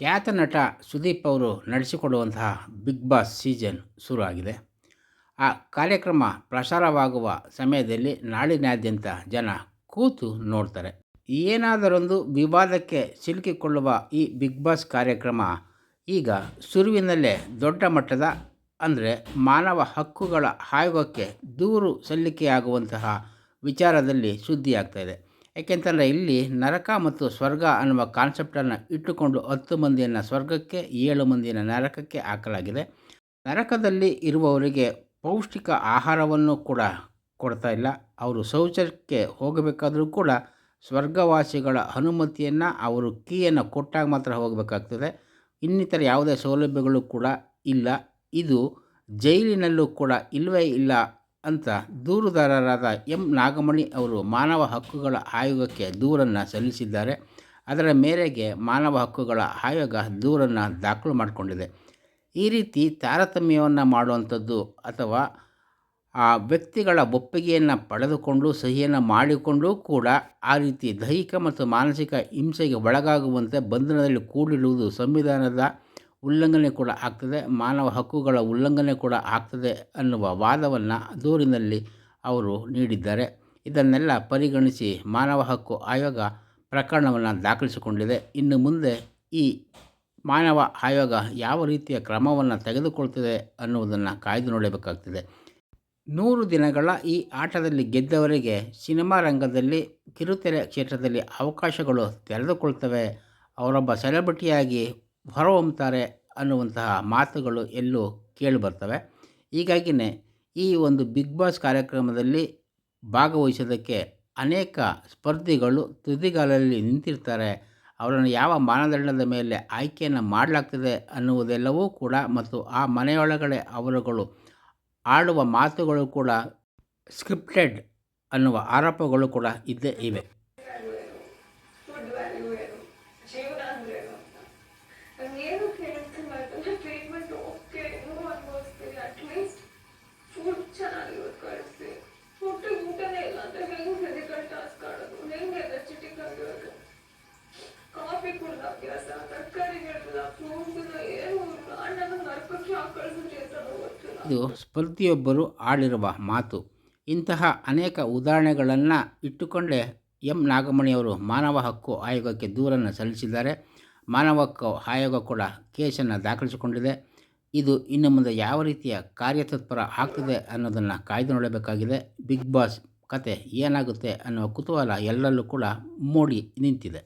ಖ್ಯಾತ ನಟ ಸುದೀಪ್ ಅವರು ನಡೆಸಿಕೊಡುವಂತಹ ಬಿಗ್ ಬಾಸ್ ಸೀಸನ್ ಶುರು ಆಗಿದೆ ಆ ಕಾರ್ಯಕ್ರಮ ಪ್ರಸಾರವಾಗುವ ಸಮಯದಲ್ಲಿ ನಾಡಿನಾದ್ಯಂತ ಜನ ಕೂತು ನೋಡ್ತಾರೆ. ಏನಾದರೊಂದು ವಿವಾದಕ್ಕೆ ಸಿಲುಕಿಕೊಳ್ಳುವ ಈ ಬಿಗ್ ಬಾಸ್ ಕಾರ್ಯಕ್ರಮ ಈಗ ಸುರುವಿನಲ್ಲೇ ದೊಡ್ಡ ಮಟ್ಟದ, ಅಂದರೆ ಮಾನವ ಹಕ್ಕುಗಳ ಆಯೋಗಕ್ಕೆ ದೂರು ಸಲ್ಲಿಕೆಯಾಗುವಂತಹ ವಿಚಾರದಲ್ಲಿ ಸುದ್ದಿಯಾಗ್ತಾಯಿದೆ ಏಕೆಂತಂದರೆ ಇಲ್ಲಿ ನರಕ ಮತ್ತು ಸ್ವರ್ಗ ಅನ್ನುವ ಕಾನ್ಸೆಪ್ಟನ್ನು ಇಟ್ಟುಕೊಂಡು ಹತ್ತು ಮಂದಿಯನ್ನು ಸ್ವರ್ಗಕ್ಕೆ, ಏಳು ಮಂದಿಯನ್ನು ನರಕಕ್ಕೆ ಹಾಕಲಾಗಿದೆ. ನರಕದಲ್ಲಿ ಇರುವವರಿಗೆ ಪೌಷ್ಟಿಕ ಆಹಾರವನ್ನು ಕೂಡ ಕೊಡ್ತಾ ಇಲ್ಲ. ಅವರು ಶೌಚಕ್ಕೆ ಹೋಗಬೇಕಾದರೂ ಕೂಡ ಸ್ವರ್ಗವಾಸಿಗಳ ಅನುಮತಿಯನ್ನು ಅವರು ಕೀಯನ್ನು ಕೊಟ್ಟಾಗ ಮಾತ್ರ ಹೋಗಬೇಕಾಗ್ತದೆ. ಇನ್ನಿತರ ಯಾವುದೇ ಸೌಲಭ್ಯಗಳು ಕೂಡ ಇಲ್ಲ. ಇದು ಜೈಲಿನಲ್ಲೂ ಕೂಡ ಇಲ್ಲವೇ ಇಲ್ಲ ಅಂತ ದೂರುದಾರರಾದ ಎಂ. ನಾಗಮಣಿ ಅವರು ಮಾನವ ಹಕ್ಕುಗಳ ಆಯೋಗಕ್ಕೆ ದೂರನ್ನು ಸಲ್ಲಿಸಿದ್ದಾರೆ. ಅದರ ಮೇರೆಗೆ ಮಾನವ ಹಕ್ಕುಗಳ ಆಯೋಗ ದೂರನ್ನು ದಾಖಲು ಮಾಡಿಕೊಂಡಿದೆ. ಈ ರೀತಿ ತಾರತಮ್ಯವನ್ನು ಮಾಡುವಂಥದ್ದು ಅಥವಾ ಆ ವ್ಯಕ್ತಿಗಳ ಒಪ್ಪಿಗೆಯನ್ನು ಪಡೆದುಕೊಂಡು ಸಹಿಯನ್ನು ಮಾಡಿಕೊಂಡು ಕೂಡ ಆ ರೀತಿ ದೈಹಿಕ ಮತ್ತು ಮಾನಸಿಕ ಹಿಂಸೆಗೆ ಒಳಗಾಗುವಂತೆ ಬಂಧನದಲ್ಲಿ ಕೂಡಿಡುವುದು ಸಂವಿಧಾನದ ಉಲ್ಲಂಘನೆ ಕೂಡ ಆಗ್ತದೆ, ಮಾನವ ಹಕ್ಕುಗಳ ಉಲ್ಲಂಘನೆ ಕೂಡ ಆಗ್ತದೆ ಅನ್ನುವ ವಾದವನ್ನು ದೂರಿನಲ್ಲಿ ಅವರು ನೀಡಿದ್ದಾರೆ. ಇದನ್ನೆಲ್ಲ ಪರಿಗಣಿಸಿ ಮಾನವ ಹಕ್ಕು ಆಯೋಗ ಪ್ರಕರಣವನ್ನು ದಾಖಲಿಸಿಕೊಂಡಿದೆ. ಇನ್ನು ಮುಂದೆ ಈ ಮಾನವ ಆಯೋಗ ಯಾವ ರೀತಿಯ ಕ್ರಮವನ್ನು ತೆಗೆದುಕೊಳ್ತದೆ ಅನ್ನುವುದನ್ನು ಕಾಯ್ದು ನೋಡಬೇಕಾಗ್ತದೆ. ನೂರು ದಿನಗಳ ಈ ಆಟದಲ್ಲಿ ಗೆದ್ದವರಿಗೆ ಸಿನಿಮಾ ರಂಗದಲ್ಲಿ, ಕಿರುತೆರೆ ಕ್ಷೇತ್ರದಲ್ಲಿ ಅವಕಾಶಗಳು ತೆರೆದುಕೊಳ್ತವೆ. ಅವರೊಬ್ಬ ಸೆಲೆಬ್ರಿಟಿಯಾಗಿ ಹೊರಹೊಮ್ಮುತ್ತಾರೆ ಅನ್ನುವಂತಹ ಮಾತುಗಳು ಎಲ್ಲೂ ಕೇಳಿಬರ್ತವೆ ಹೀಗಾಗಿಯೇ ಈ ಒಂದು ಬಿಗ್ ಬಾಸ್ ಕಾರ್ಯಕ್ರಮದಲ್ಲಿ ಭಾಗವಹಿಸೋದಕ್ಕೆ ಅನೇಕ ಸ್ಪರ್ಧಿಗಳು ತುದಿಗಾಲಲ್ಲಿ ನಿಂತಿರ್ತಾರೆ. ಅವರನ್ನು ಯಾವ ಮಾನದಂಡದ ಮೇಲೆ ಆಯ್ಕೆಯನ್ನು ಮಾಡಲಾಗ್ತದೆ ಅನ್ನುವುದೆಲ್ಲವೂ ಕೂಡ ಮತ್ತು ಆ ಮನೆಯೊಳಗಡೆ ಅವರುಗಳು ಆಡುವ ಮಾತುಗಳು ಕೂಡ ಸ್ಕ್ರಿಪ್ಟೆಡ್ ಅನ್ನುವ ಆರೋಪಗಳು ಕೂಡ ಇದ್ದೇ ಇವೆ. ಇದು ಸ್ಪರ್ಧಿಯೊಬ್ಬರು ಆಡಿರುವ ಮಾತು. ಇಂತಹ ಅನೇಕ ಉದಾಹರಣೆಗಳನ್ನು ಇಟ್ಟುಕೊಂಡೇ ಎಂ ನಾಗಮಣಿಯವರು ಮಾನವ ಹಕ್ಕು ಆಯೋಗಕ್ಕೆ ದೂರನ್ನು ಸಲ್ಲಿಸಿದ್ದಾರೆ. ಮಾನವ ಆಯೋಗ ಕೂಡ ಕೇಸನ್ನು ದಾಖಲಿಸಿಕೊಂಡಿದೆ. ಇದು ಇನ್ನು ಮುಂದೆ ಯಾವ ರೀತಿಯ ಕಾರ್ಯತತ್ಪರ ಆಗ್ತದೆ ಅನ್ನೋದನ್ನು ಕಾಯ್ದು ನೋಡಬೇಕಾಗಿದೆ. ಬಿಗ್ ಬಾಸ್ ಕತೆ ಏನಾಗುತ್ತೆ ಅನ್ನುವ ಕುತೂಹಲ ಎಲ್ಲರಲ್ಲೂ ಕೂಡ ಮೂಡಿ ನಿಂತಿದೆ.